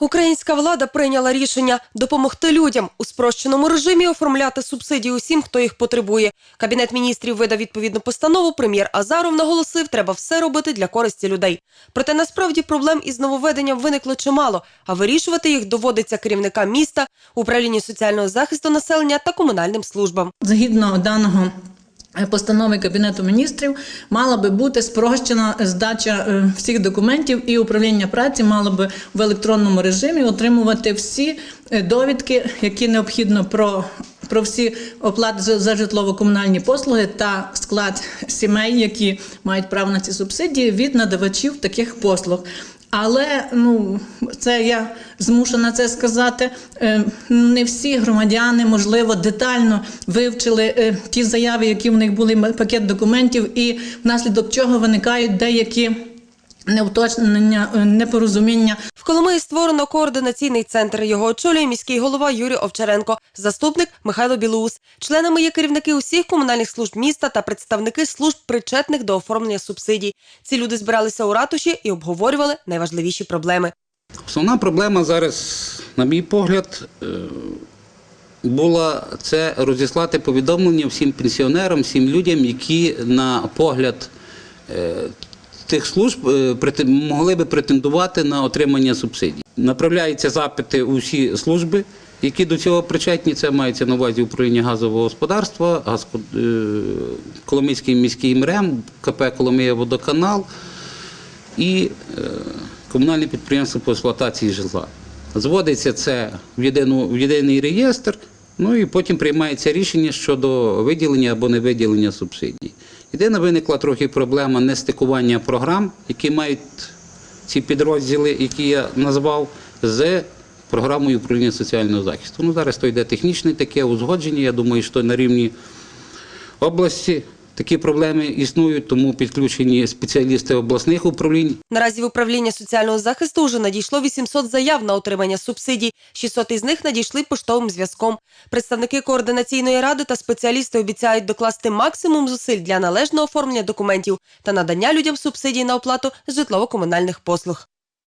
Українська влада прийняла рішення допомогти людям у спрощеному режимі оформляти субсидії усім, хто їх потребує. Кабінет міністрів видав відповідну постанову. Прем'єр Азаров наголосив, треба все робити для користі людей. Проте насправді проблем із нововведенням виникло чимало, а вирішувати їх доводиться керівникам міста, управлінню соціального захисту населення та комунальним службам. Згідно даного постанови Кабінету міністрів мала би бути спрощена здача е, всіх документів і управління праці мало би в електронному режимі отримувати всі е, довідки, які необхідно про. Про всі оплати за житлово-комунальні послуги та склад сімей, які мають право на ці субсидії від надавачів таких послуг. Але ну це я змушена це сказати. е, Не всі громадяни, можливо, детально вивчили е, ті заяви, які в них були пакет документів, і внаслідок чого виникають деякі неуточнення, е, непорозуміння. В Коломиї створено координаційний центр. Його очолює міський голова Юрій Овчаренко, заступник Михайло Білоус. Членами є керівники усіх комунальних служб міста та представники служб причетних до оформлення субсидій. Ці люди збиралися у ратуші і обговорювали найважливіші проблеми. Основна проблема зараз, на мій погляд, е, була це розіслати повідомлення всім пенсіонерам, всім людям, які на погляд е, тих служб е, могли би претендувати на отримання субсидій. Направляються запити у всі служби, які до цього причетні. Це мається на увазі управління газового господарства, Газко- е, Коломийський міський МРЕМ, КП Коломия Водоканал і е, комунальне підприємство по експлуатації житла. Зводиться це в, єдину, в єдиний реєстр, ну і потім приймається рішення щодо виділення або невиділення субсидій. Єдина виникла трохи проблема нестикування програм, які мають ці підрозділи, які я назвав, з програмою управління соціального захисту. Ну, зараз то йде технічне таке узгодження. Я думаю, що на рівні області такі проблеми існують, тому підключені спеціалісти обласних управлінь. Наразі в управління соціального захисту вже надійшло 800 заяв на отримання субсидій. 600 із них надійшли поштовим зв'язком. Представники координаційної ради та спеціалісти обіцяють докласти максимум зусиль для належного оформлення документів та надання людям субсидій на оплату житлово-комунальних послуг.